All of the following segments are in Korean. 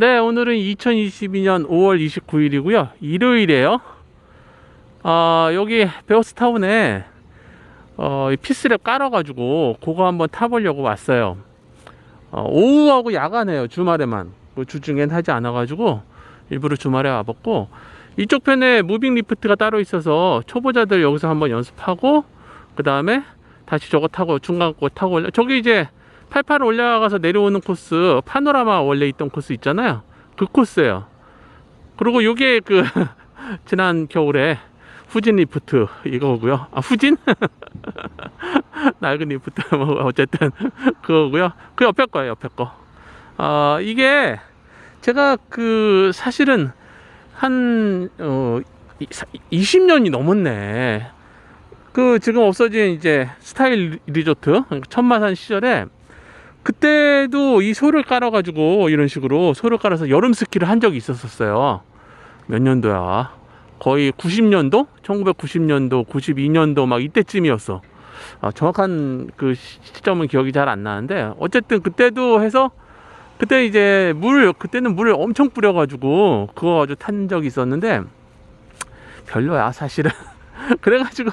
네, 오늘은 2022년 5월 29일이고요. 일요일이에요. 아, 여기 베어스타운에 어, 이 피스랩 깔아가지고 그거 한번 타보려고 왔어요. 어, 오후하고 야간에요. 주말에만. 뭐 주중엔 하지 않아가지고 일부러 주말에 와봤고 이쪽 편에 무빙 리프트가 따로 있어서 초보자들 여기서 한번 연습하고 그 다음에 다시 저거 타고 중간 거 타고 저기 이제 88 올라가서 내려오는 코스 파노라마 원래 있던 코스 있잖아요. 그 코스예요. 그리고 요게 그 지난 겨울에 후진 리프트 이거고요. 아 후진? 낡은 리프트. 뭐 어쨌든 그거고요. 그 옆에 거예요 옆에 거아 이게 제가 그 사실은 한 어, 20년이 넘었네. 그 지금 없어진 이제 스타일 리조트 천마산 시절에 그때도 이 소를 깔아가지고 이런 식으로 소를 깔아서 여름 스키를 한 적이 있었었어요. 몇 년도야? 거의 90년도? 1990년도, 92년도 막 이때쯤이었어. 아, 정확한 그 시점은 기억이 잘 안 나는데 어쨌든 그때도 해서 그때 이제 물 그때는 물을 엄청 뿌려가지고 그거 아주 탄 적이 있었는데 별로야 사실은. 그래가지고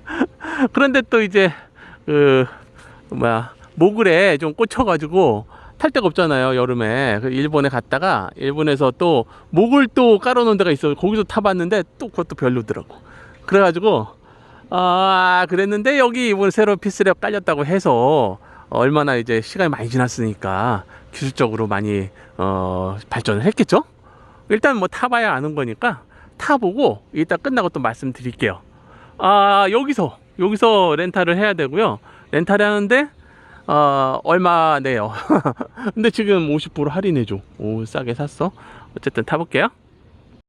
그런데 또 이제 그 뭐야 모글에 좀 꽂혀가지고 탈 데가 없잖아요 여름에. 그 일본에 갔다가 일본에서 또 목을 또 깔아놓은 데가 있어 거기서 타봤는데 또 그것도 별로더라고. 그래가지고 아 그랬는데 여기 이번 새로 피스랩 깔렸다고 해서 얼마나 이제 시간이 많이 지났으니까 기술적으로 많이 어 발전을 했겠죠? 일단 뭐 타봐야 아는 거니까 타보고 이따 끝나고 또 말씀드릴게요. 아 여기서 여기서 렌탈을 해야 되고요. 렌탈을 하는데 어 얼마 내요? 근데 지금 50% 할인해줘. 오 싸게 샀어? 어쨌든 타볼게요